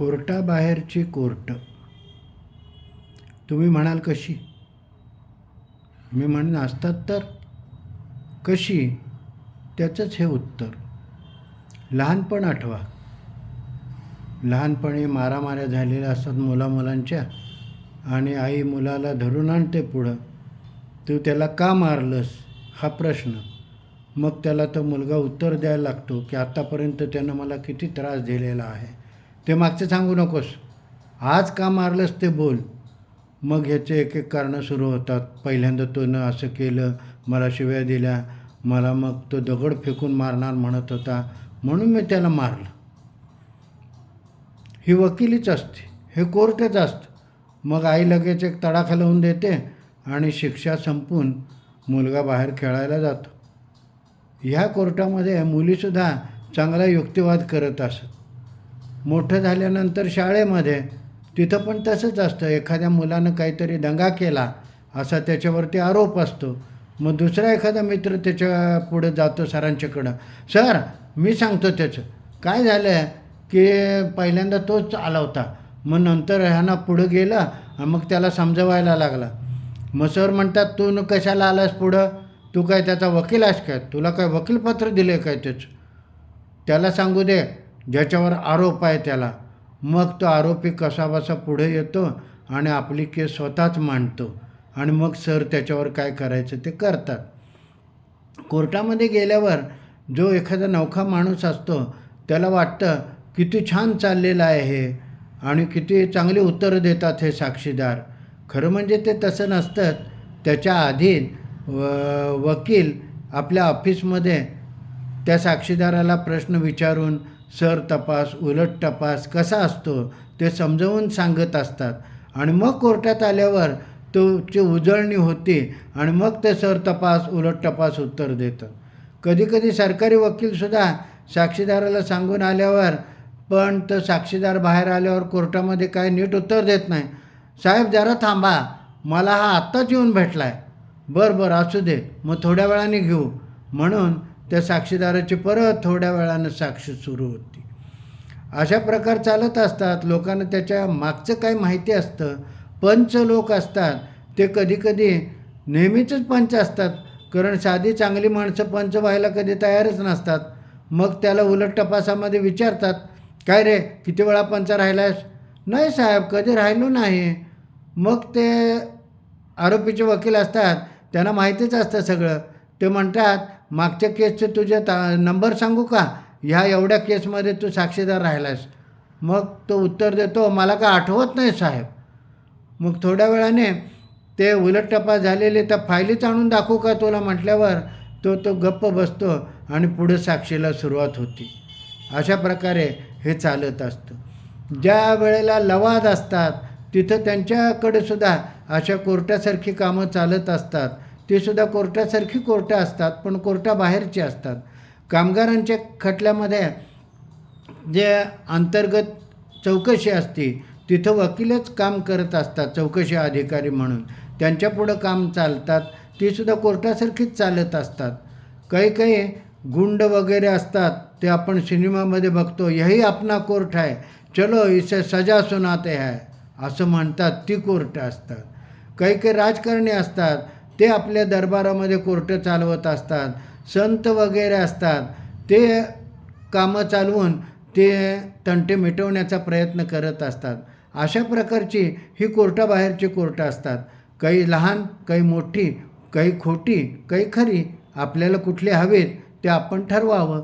कोर्टाबाहेरची court. तुम्ही म्हणाल कशी? मी म्हणेन असतात तर? कशी? त्याचंच हे उत्तर. लहानपण आठवा. लहानपणी मारामाऱ्या झालेल्या असतात मुलामुलांच्या आणि आई मुलाला धरून आणते पुढं. तू त्याला का मारलंस? हा प्रश्न. मग त्याला तो मुलगा उत्तर द्यायला लागतो की आत्तापर्यंत त्यानं मला किती त्रास दिलेला आहे? ते मागचं सांगू नकोस. आज का मारलंस ते बोल. मग ह्याचे एक एक कारणं सुरू होतात. पहिल्यांदा तो न असं केलं मला शिव्या दिल्या. मला मग तो दगड फेकून मारणार म्हणत होता. म्हणून मी त्याला मारलं. ही वकिलीच असते. हे कोर्टच असतं. मग आई लगेच एक तडाखा लावून देते आणि शिक्षा संपून मुलगा बाहेर खेळायला जातो. ह्या कोर्टामध्ये मुलीसुद्धा चांगला युक्तिवाद करत असत. मोठं झाल्यानंतर शाळेमध्ये तिथं पण तसंच असतं. एखाद्या मुलानं काहीतरी दंगा केला असा त्याच्यावरती आरोप असतो. मग दुसरा एखादा मित्र त्याच्या पुढे जातो सरांच्याकडं. सर मी सांगतो त्याचं. काय झालं आहे की पहिल्यांदा तोच आला होता. मग नंतर ह्यांना पुढं गेला आणि मग त्याला समजवायला लागला. मग सर म्हणतात तू न कशाला आलास पुढं? तू काय त्याचा वकील आहेस काय? तुला काय वकीलपत्र दिलं आहे काय त्याचं? त्याला सांगू दे. ज्याच्यावर आरोप आहे त्याला. मग तो आरोपी कसाबसा पुढे येतो आणि आपली केस स्वतःच मांडतो आणि मग सर त्याच्यावर काय करायचं ते करतात. कोर्टामध्ये गेल्यावर जो एखादा नौखा माणूस असतो त्याला वाटतं किती छान चाललेलं आहे हे आणि किती चांगली उत्तरं देतात हे साक्षीदार. खरं म्हणजे ते तसं नसतं त्याच्या आधी व वकील आपल्या ऑफिसमध्ये त्या साक्षीदाराला प्रश्न विचारून सर तपास उलट तपास कसा असतो ते समजावून सांगत असतात. आणि मग कोर्टात आल्यावर तोची उजळणी होते आणि मग ते सर तपास उलट तपास उत्तर देतं कधीकधी सरकारी वकीलसुद्धा साक्षीदाराला सांगून आल्यावर पण तो साक्षीदार बाहेर आल्यावर कोर्टामध्ये काय नीट उत्तर देत नाही. साहेब जरा थांबा. मला हा आत्ताच येऊन भेटला आहे बरं बरं असू दे. मग थोड्या वेळाने घेऊ. म्हणून त्या साक्षीदाराची परत थोड्या वेळानं साक्षी सुरू होती. अशा प्रकार चालत असतात. लोकांना त्याच्या मागचं काय माहिती असतं. पंच लोक असतात. ते कधीकधी नेहमीचंच पंच असतात. कारण साधी चांगली माणसं पंच व्हायला कधी तयारच नसतात. मग त्याला उलट तपासामध्ये विचारतात काय रे किती वेळा पंच राहिलास नाही साहेब कधी राहिलो नाही. मग ते आरोपीचे वकील असतात. त्यांना माहितीच असतं सगळं. ते म्हणतात मागच्या केसचे तुझे ता नंबर सांगू का? ह्या एवढ्या केसमध्ये तू साक्षीदार राहिलास मग तो उत्तर देतो मला का आठवत नाही साहेब. मग थोड्या वेळाने ते उलटटपा झालेले त्या फायलीच आणून दाखवू का तुला म्हटल्यावर तो तो गप्प बसतो आणि पुढे साक्षीला सुरुवात होती. अशा प्रकारे हे चालत असतं. ज्या वेळेला लवाद असतात तिथं त्यांच्याकडे सुद्धा अशा कोर्टासारखी कामं चालत असतात. ते सुद्धा कोर्टासारखी कोर्टं असतात पण कोर्टाबाहेरची असतात. कामगारांच्या खटल्यामध्ये जे अंतर्गत चौकशी असते तिथं वकीलच काम करत असतात चौकशी अधिकारी म्हणून. त्यांच्यापुढं काम चालतात ती सुद्धा कोर्टासारखीच चालत असतात. काही काही गुंड वगैरे असतात ते आपण सिनेमामध्ये बघतो यही आपला कोर्ट आहे चलो इसे सजा सुनाते आहे असं म्हणतात ती कोर्ट असतात. काही काही राजकारणी असतात ते आपल्या दरबारामध्ये कोर्ट चालवत असतात संत वगैरे असतात ते कामं चालवून ते तंटे मिटवण्याचा प्रयत्न करत असतात. अशा प्रकारची ही कोर्टाबाहेरची कोर्टं असतात. काही लहान काही मोठी काही खोटी काही खरी आपल्याला कुठले हवेत ते आपण ठरवावं.